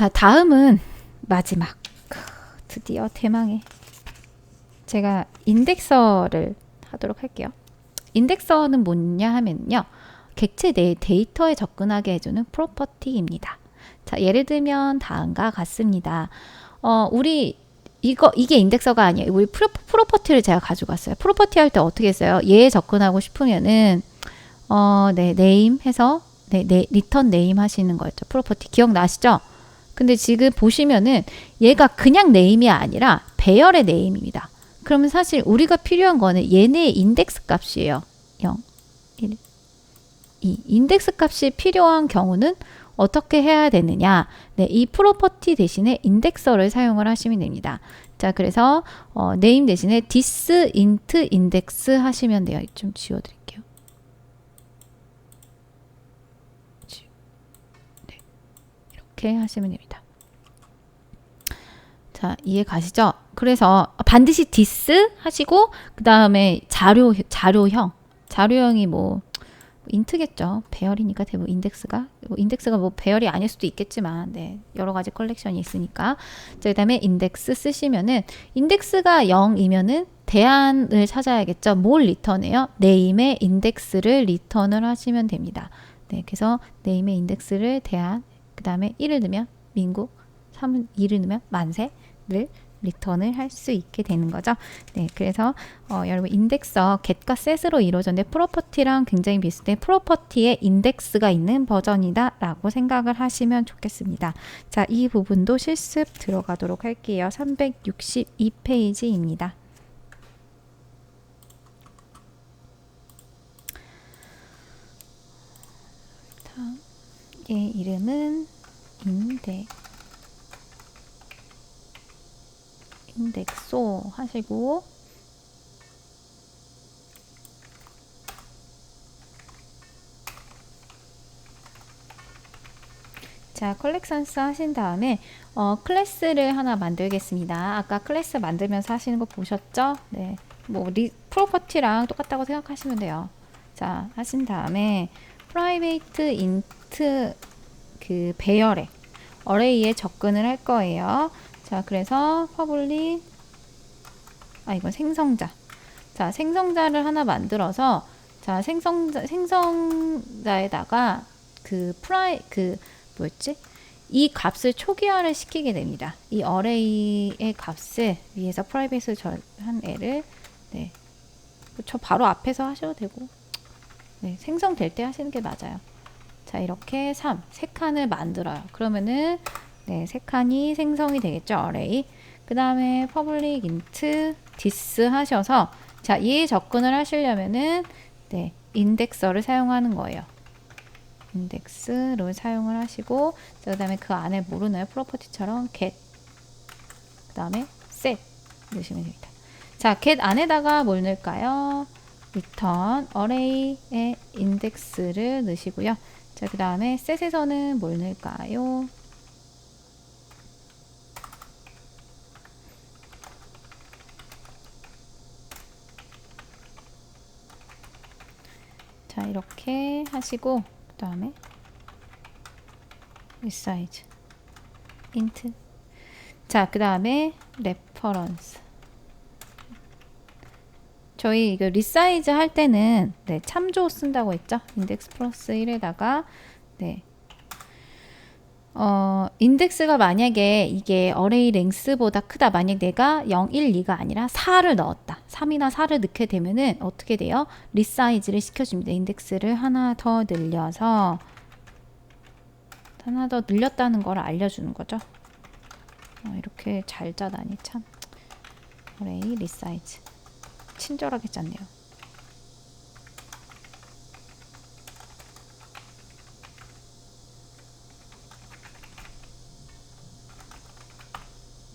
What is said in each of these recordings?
자, 다음은 마지막. 크, 드디어 대망의 제가 인덱서를 하도록 할게요. 인덱서는 뭐냐 하면요. 객체 내 데이터에 접근하게 해주는 프로퍼티입니다. 자, 예를 들면 다음과 같습니다. 어, 우리 이거 이게 인덱서가 아니에요. 우리 프로, 프로퍼티를 제가 가지고 왔어요. 프로퍼티 할 때 어떻게 했어요? 얘에 접근하고 싶으면은 어, 네, 네임 해서 네, 네, 리턴 네임 하시는 거였죠. 프로퍼티 기억나시죠? 근데 지금 보시면은 얘가 그냥 네임이 아니라 배열의 네임입니다. 그러면 사실 우리가 필요한 거는 얘네의 인덱스 값이에요. 0, 1, 2. 인덱스 값이 필요한 경우는 어떻게 해야 되느냐? 네, 이 프로퍼티 대신에 인덱서를 사용을 하시면 됩니다. 자, 그래서 어, 네임 대신에 this int index 하시면 돼요. 좀 지워드릴게요. 지- 네, 이렇게 하시면 됩니다. 자, 이해 가시죠? 그래서 반드시 디스 하시고 그 다음에 자료 자료형 자료형이 뭐 인트겠죠. 배열이니까 대부분 인덱스가 뭐 인덱스가 뭐 배열이 아닐 수도 있겠지만 네 여러 가지 컬렉션이 있으니까 자 그다음에 인덱스 쓰시면은 인덱스가 0이면은 대안을 찾아야겠죠. 뭘 리턴해요? 네임의 인덱스를 리턴을 하시면 됩니다. 네 그래서 네임의 인덱스를 대안 그 다음에 1을 넣으면 민국 3을 2를 넣으면 만세를 리턴을 할 수 있게 되는 거죠. 네, 그래서 어, 여러분 인덱서 get과 set으로 이루어졌는데 프로퍼티랑 굉장히 비슷해. 프로퍼티에 인덱스가 있는 버전이다라고 생각을 하시면 좋겠습니다. 자, 이 부분도 실습 들어가도록 할게요. 362페이지입니다. 얘 이름은 인덱 인덱소 하시고 자 컬렉션스 하신 다음에 어, 클래스를 하나 만들겠습니다. 아까 클래스 만들면서 하시는 거 보셨죠? 네, 뭐 리, 프로퍼티랑 똑같다고 생각하시면 돼요. 자 하신 다음에 프라이베이트 인트 그 배열에 어레이에 접근을 할 거예요. 자, 그래서 퍼블릭 아 이건 생성자. 자, 생성자를 하나 만들어서 자, 생성자 생성자에다가 그 프라이 그 뭐였지? 이 값을 초기화를 시키게 됩니다. 이 어레이의 값을 위에서 프라이빗을 한 애를 네. 저 바로 앞에서 하셔도 되고 네, 생성될 때 하시는 게 맞아요. 자, 이렇게 3, 세 칸을 만들어요. 그러면은 네, 세 칸이 생성이 되겠죠, 어레이. 그 다음에 public int this 하셔서 자, 얘에 접근을 하시려면은 네, 인덱서를 사용하는 거예요. 인덱스를 사용을 하시고 그 다음에 그 안에 모르는 프로퍼티처럼 get 그 다음에 set 넣으시면 됩니다. 자, get 안에다가 뭘 넣을까요? Return array의 인덱스를 넣으시고요. 자, 그 다음에 set에서는 뭘 넣을까요? 자, 이렇게 하시고 그 다음에 resize int 자, 그 다음에 reference 저희 이거 리사이즈 할 때는 네, 참조 쓴다고 했죠. 인덱스 플러스 1에다가 네. 어, 인덱스가 만약에 이게 어레이 랭스보다 크다. 만약 내가 0, 1, 2가 아니라 4를 넣었다. 3이나 4를 넣게 되면은 어떻게 돼요? 리사이즈를 시켜줍니다. 인덱스를 하나 더 늘려서 하나 더 늘렸다는 걸 알려주는 거죠. 어, 이렇게 잘 짜다니 참. 어레이 리사이즈. 친절하게 짰네요.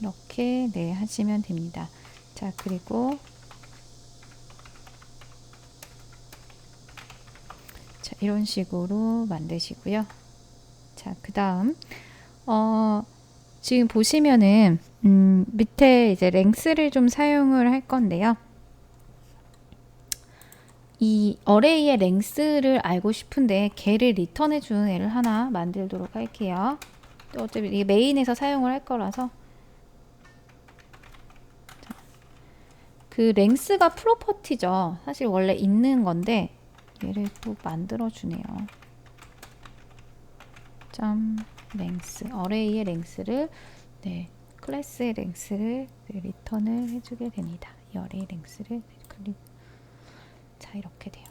이렇게 네 하시면 됩니다. 자 그리고 자 이런 식으로 만드시고요. 자그 다음 어 지금 보시면은 음, 밑에 이제 랭스를 좀 사용을 할 건데요. 이 어레이의 랭스를 알고 싶은데 걔를 리턴해 주는 애를 하나 만들도록 할게요. 또 어차피 이게 메인에서 사용을 할 거라서 자, 그 랭스가 프로퍼티죠. 사실 원래 있는 건데 얘를 또 만들어 주네요. 점 랭스 어레이의 랭스를 네 클래스의 랭스를 네, 리턴을 해주게 됩니다. 이 어레이 랭스를 클릭 자 이렇게 돼요.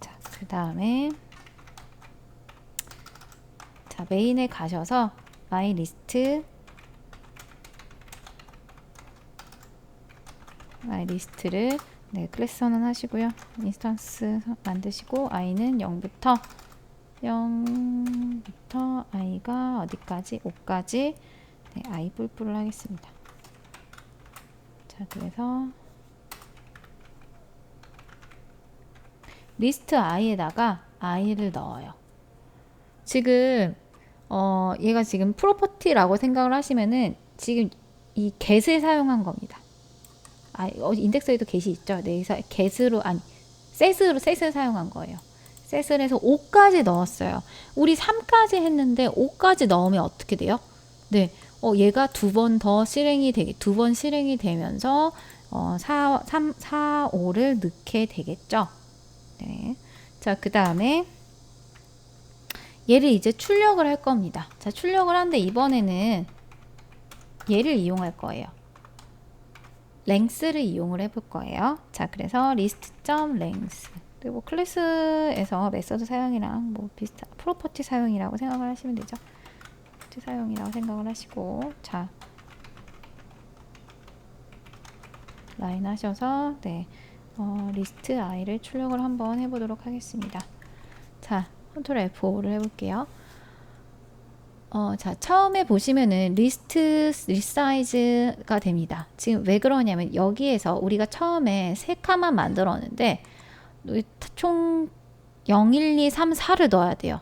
자 그 다음에 자 메인에 가셔서 마이 리스트 마이 리스트를 네 클래스 선언하시고요. 인스턴스 만드시고 i는 0부터 0부터 i가 어디까지 5까지 네, i 뿔뿔을 하겠습니다. 자 그래서 리스트 i에다가 i를 넣어요. 지금 어 얘가 지금 프로퍼티라고 생각을 하시면은 지금 이 get을 사용한 겁니다. 아, 어, 인덱스에도 get이 있죠. 네, 그래서 get으로 아니 set으로 set을 사용한 거예요. set을 해서 5까지 넣었어요. 우리 3까지 했는데 5까지 넣으면 어떻게 돼요? 네. 어, 얘가 두 번 더 실행이 되게 두 번 실행이 되면서 어, 4, 3, 4, 5를 넣게 되겠죠. 네. 자, 그 다음에 얘를 이제 출력을 할 겁니다. 자, 출력을 하는데 이번에는 얘를 이용할 거예요. 랭스를 이용을 해볼 거예요. 자, 그래서 list.length 그리고 클래스에서 메서드 사용이랑 뭐 비슷한 프로퍼티 사용이라고 생각을 하시면 되죠. 프로퍼티 사용이라고 생각을 하시고 자 라인 하셔서 네 어, 리스트 i를 출력을 한번 해보도록 하겠습니다. 자 컨트롤 F5를 해볼게요. 어, 자, 처음에 보시면은 리스트 리사이즈가 됩니다. 지금 왜 그러냐면 여기에서 우리가 처음에 세 칸만 만들었는데 총 0, 1, 2, 3, 4를 넣어야 돼요.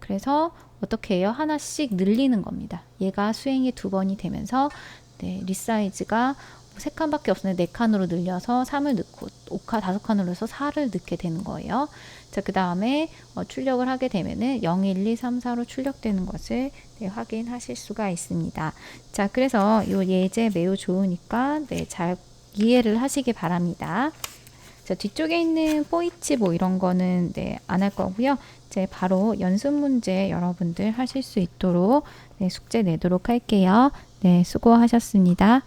그래서 어떻게 해요? 하나씩 늘리는 겁니다. 얘가 수행이 두 번이 되면서 네, 리사이즈가 세 칸밖에 없는데 네 칸으로 늘려서 3을 넣고 5칸, 5칸으로 해서 4를 넣게 되는 거예요. 자, 그 다음에 어, 출력을 하게 되면은 0, 1, 2, 3, 4로 출력되는 것을 네, 확인하실 수가 있습니다. 자, 그래서 이 예제 매우 좋으니까 네, 잘 이해를 하시기 바랍니다. 자, 뒤쪽에 있는 포이치 뭐 이런 거는 네, 안 할 거고요. 이제 바로 연습 문제 여러분들 하실 수 있도록 네, 숙제 내도록 할게요. 네, 수고하셨습니다.